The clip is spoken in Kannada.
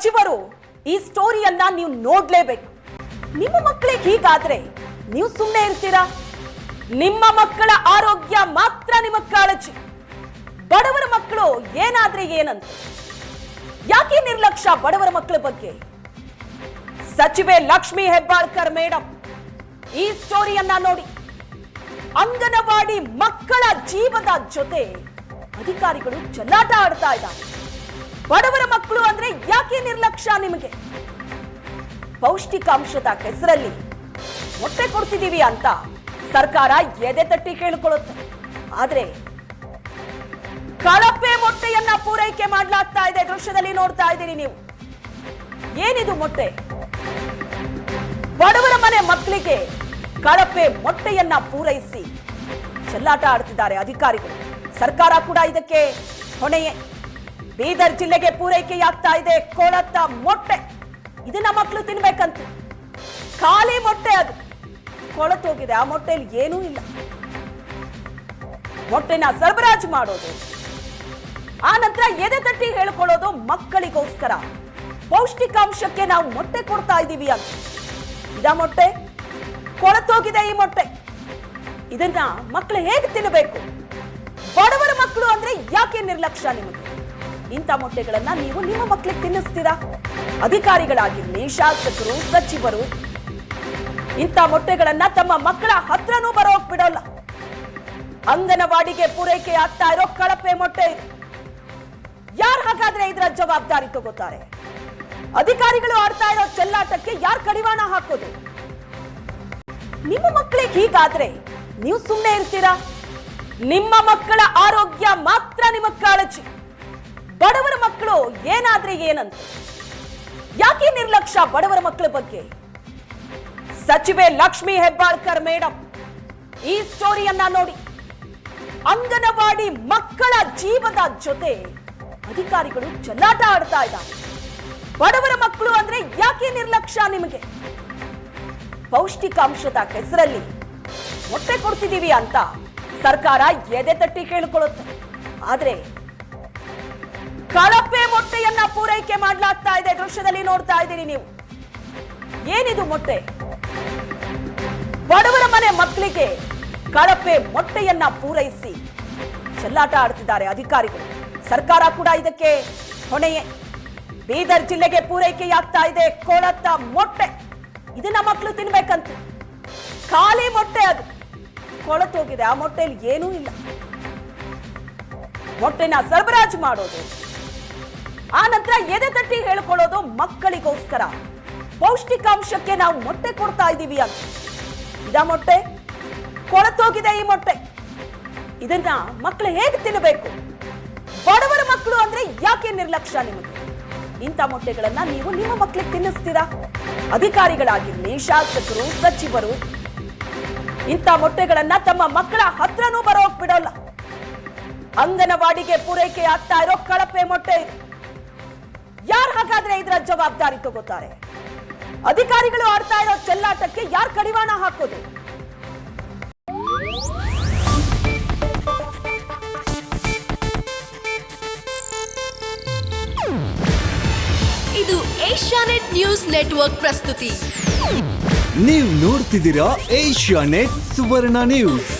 ಸಚಿವರು ಈ ಸ್ಟೋರಿಯನ್ನ ನೀವು ನೋಡ್ಲೇಬೇಕು. ನಿಮ್ಮ ಮಕ್ಕಳಿಗೆ ಹೀಗಾದ್ರೆ ನೀವು ಸುಮ್ಮನೆ ಇರ್ತೀರಾ? ನಿಮ್ಮ ಮಕ್ಕಳ ಆರೋಗ್ಯ ಮಾತ್ರ ನಿಮ್ಮ ಕಾಳಜಿ. ಬಡವರ ಮಕ್ಕಳು ಏನಾದ್ರೆ ಏನಂತ? ಯಾಕೆ ನಿರ್ಲಕ್ಷ್ಯ ಬಡವರ ಮಕ್ಕಳ ಬಗ್ಗೆ? ಸಚಿವೆ ಲಕ್ಷ್ಮಿ ಹೆಬ್ಬಾಳ್ಕರ್ ಮೇಡಮ್ ಈ ಸ್ಟೋರಿಯನ್ನ ನೋಡಿ. ಅಂಗನವಾಡಿ ಮಕ್ಕಳ ಜೀವದ ಜೊತೆ ಅಧಿಕಾರಿಗಳು ಚೆನ್ನಾಟ ಆಡ್ತಾ ಇದ್ದಾರೆ. ಬಡವರ ಮಕ್ಕಳು ಅಂದ್ರೆ ಯಾಕೆ ನಿರ್ಲಕ್ಷ್ಯ ನಿಮಗೆ. ಪೌಷ್ಟಿಕಾಂಶದ ಹೆಸರಲ್ಲಿ ಮೊಟ್ಟೆ ಕೊಡ್ತಿದ್ದೀವಿ ಅಂತ ಸರ್ಕಾರ ಎದೆ ತಟ್ಟಿ ಕೇಳಿಕೊಳ್ಳುತ್ತೆ. ಆದ್ರೆ ಕಳಪೆ ಮೊಟ್ಟೆಯನ್ನ ಪೂರೈಕೆ ಮಾಡಲಾಗ್ತಾ ಇದೆ ದೃಶ್ಯದಲ್ಲಿ ನೋಡ್ತಾ ಇದ್ದೀರಿ ನೀವು. ಏನಿದು ಮೊಟ್ಟೆ? ಬಡವರ ಮನೆ ಮಕ್ಕಳಿಗೆ ಕಳಪೆ ಮೊಟ್ಟೆಯನ್ನ ಪೂರೈಸಿ ಚೆಲ್ಲಾಟ ಆಡ್ತಿದ್ದಾರೆ ಅಧಿಕಾರಿಗಳು. ಸರ್ಕಾರ ಕೂಡ ಇದಕ್ಕೆ ಹೊಣೆಯೇ. ಬೀದರ್ ಜಿಲ್ಲೆಗೆ ಪೂರೈಕೆಯಾಗ್ತಾ ಇದೆ ಕೊಳತ ಮೊಟ್ಟೆ. ಇದನ್ನ ಮಕ್ಕಳು ತಿನ್ಬೇಕಂತ. ಖಾಲಿ ಮೊಟ್ಟೆ ಅದು. ಕೊಳತೋಗಿದೆ ಆ ಮೊಟ್ಟೆಯಲ್ಲಿ ಏನೂ ಇಲ್ಲ. ಮೊಟ್ಟೆನ ಸರಬರಾಜು ಮಾಡೋದು. ಆ ನಂತರ ಎದೆ ತಟ್ಟಿ ಹೇಳ್ಕೊಳ್ಳೋದು ಮಕ್ಕಳಿಗೋಸ್ಕರ. ಪೌಷ್ಟಿಕಾಂಶಕ್ಕೆ ನಾವು ಮೊಟ್ಟೆ ಕೊಡ್ತಾ ಇದ್ದೀವಿ ಅಂತ. ಇದ ಮೊಟ್ಟೆ? ಕೊಳತೋಗಿದೆ ಈ ಮೊಟ್ಟೆ. ಇದನ್ನ ಮಕ್ಕಳು ಹೇಗೆ ತಿನ್ನಬೇಕು ಬಡವರ ಮಕ್ಕಳು ಅಂದ್ರೆ ಯಾಕೆ ನಿರ್ಲಕ್ಷ್ಯ ನಿಮಗೆ? ಇಂಥ ಮೊಟ್ಟೆಗಳನ್ನ ನೀವು ನಿಮ್ಮ ಮಕ್ಕಳಿಗೆ ತಿನ್ನಿಸ್ತೀರಾ? ಅಧಿಕಾರಿಗಳಾಗಿರ್ಲಿ ಶಾಸಕರು, ಸಚಿವರು, ಇಂಥ ಮೊಟ್ಟೆಗಳನ್ನ ತಮ್ಮ ಮಕ್ಕಳ ಹತ್ರನೂ ಬರೋಕ್ ಬಿಡೋಲ್ಲ. ಅಂಗನವಾಡಿಗೆ ಪೂರೈಕೆ ಆಗ್ತಾ ಇರೋ ಕಳಪೆ ಮೊಟ್ಟೆ ಯಾರು ಹಾಗಾದ್ರೆ ಇದರ ಜವಾಬ್ದಾರಿ ತಗೋತಾರೆ? ಅಧಿಕಾರಿಗಳು ಆಡ್ತಾ ಇರೋ ಚೆಲ್ಲಾಟಕ್ಕೆ ಯಾರು ಕಡಿವಾಣ ಹಾಕೋದು? ನಿಮ್ಮ ಮಕ್ಕಳಿಗೆ ಹೀಗಾದ್ರೆ ನೀವು ಸುಮ್ಮನೆ ಇರ್ತೀರಾ? ನಿಮ್ಮ ಮಕ್ಕಳ ಆರೋಗ್ಯ ಮಾತ್ರ ಏನಾದ್ರೆ ಏನಂತ? ಯಾಕೆ ನಿರ್ಲಕ್ಷ್ಯ ಬಡವರ ಮಕ್ಕಳ ಬಗ್ಗೆ? ಸಚಿವೆ ಲಕ್ಷ್ಮಿ ಹೆಬ್ಬಾಳ್ಕರ್ ಮೇಡಮ್ ಈ ಸ್ಟೋರಿಯನ್ನ ನೋಡಿ. ಅಂಗನವಾಡಿ ಮಕ್ಕಳ ಜೀವದ ಜೊತೆ ಅಧಿಕಾರಿಗಳು ಚೆನ್ನಾಟ ಆಡ್ತಾ ಇದ್ದಾರೆ. ಬಡವರ ಮಕ್ಕಳು ಅಂದ್ರೆ ಯಾಕೆ ನಿರ್ಲಕ್ಷ್ಯ ನಿಮಗೆ? ಪೌಷ್ಟಿಕಾಂಶದ ಹೆಸರಲ್ಲಿ ಮೊಟ್ಟೆ ಕೊಡ್ತಿದೀವಿ ಅಂತ ಸರ್ಕಾರ ಎದೆ ತಟ್ಟಿ ಕೇಳಿಕೊಳ್ಳುತ್ತೆ. ಆದ್ರೆ ಕಳಪೆ ಮೊಟ್ಟೆಯನ್ನ ಪೂರೈಕೆ ಮಾಡಲಾಗ್ತಾ ಇದೆ. ದೃಶ್ಯದಲ್ಲಿ ನೋಡ್ತಾ ಇದ್ದೀರಿ ನೀವು. ಏನಿದು ಮೊಟ್ಟೆ? ಬಡವರ ಮನೆ ಮಕ್ಕಳಿಗೆ ಕಳಪೆ ಮೊಟ್ಟೆಯನ್ನ ಪೂರೈಸಿ. ಚೆಲ್ಲಾಟ ಆಡ್ತಿದ್ದಾರೆ ಅಧಿಕಾರಿಗಳು. ಸರ್ಕಾರ ಕೂಡ ಇದಕ್ಕೆ ಹೊಣೆಯೇ. ಬೀದರ್ ಜಿಲ್ಲೆಗೆ ಪೂರೈಕೆಯಾಗ್ತಾ ಇದೆ ಕೊಳತ ಮೊಟ್ಟೆ. ಇದನ್ನ ಮಕ್ಕಳು ತಿನ್ಬೇಕಂತ. ಖಾಲಿ ಮೊಟ್ಟೆ ಅದು. ಕೊಳತೋಗಿದೆ ಆ ಮೊಟ್ಟೆಯಲ್ಲಿ ಏನೂ ಇಲ್ಲ. ಮೊಟ್ಟೆನ ಸರಬರಾಜು ಮಾಡೋದು. ಆ ನಂತರ ಎದೆ ತಟ್ಟಿ ಹೇಳ್ಕೊಳ್ಳೋದು ಮಕ್ಕಳಿಗೋಸ್ಕರ. ಪೌಷ್ಟಿಕಾಂಶಕ್ಕೆ ನಾವು ಮೊಟ್ಟೆ ಕೊಡ್ತಾ ಇದ್ದೀವಿ ಅಂತ. ಇದ ಮೊಟ್ಟೆ? ಕೊಳತೋಗಿದೆ ಈ ಮೊಟ್ಟೆ. ಇದನ್ನ ಮಕ್ಕಳು ಹೇಗೆ ತಿನ್ನಬೇಕು ಬಡವರ ಮಕ್ಕಳು ಅಂದ್ರೆ ಯಾಕೆ ನಿರ್ಲಕ್ಷ್ಯ ನಿಮಗೆ? ಇಂಥ ಮೊಟ್ಟೆಗಳನ್ನ ನೀವು ನಿಮ್ಮ ಮಕ್ಕಳಿಗೆ ತಿನ್ನಿಸ್ತೀರಾ? ಅಧಿಕಾರಿಗಳಾಗಿರ್ಲಿ ಶಾಸಕರು, ಸಚಿವರು. ಇಂಥ ಮೊಟ್ಟೆಗಳನ್ನ ತಮ್ಮ ಮಕ್ಕಳ ಹತ್ರನೂ ಬರೋಕ್ ಬಿಡೋಲ್ಲ. ಅಂಗನವಾಡಿಗೆ ಪೂರೈಕೆ ಆಗ್ತಾ ಇರೋ ಕಳಪೆ ಮೊಟ್ಟೆ ಹಾಗಾದ್ರೆ ಇದರ ಜವಾಬ್ದಾರಿ ತಗೋತಾರೆ. ಅಧಿಕಾರಿಗಳು ಆಡ್ತಾ ಇರೋ ಚೆಲ್ಲಾಟಕ್ಕೆ ಯಾರು ಕಡಿವಾಣ ಹಾಕೋದು? ಇದು ಏಷ್ಯಾನೆಟ್ ನ್ಯೂಸ್ ನೆಟ್ವರ್ಕ್ ಪ್ರಸ್ತುತಿ. ನೀವು ನೋಡ್ತಿದ್ದೀರಾ ಏಷ್ಯಾನೆಟ್ ಸುವರ್ಣ ನ್ಯೂಸ್.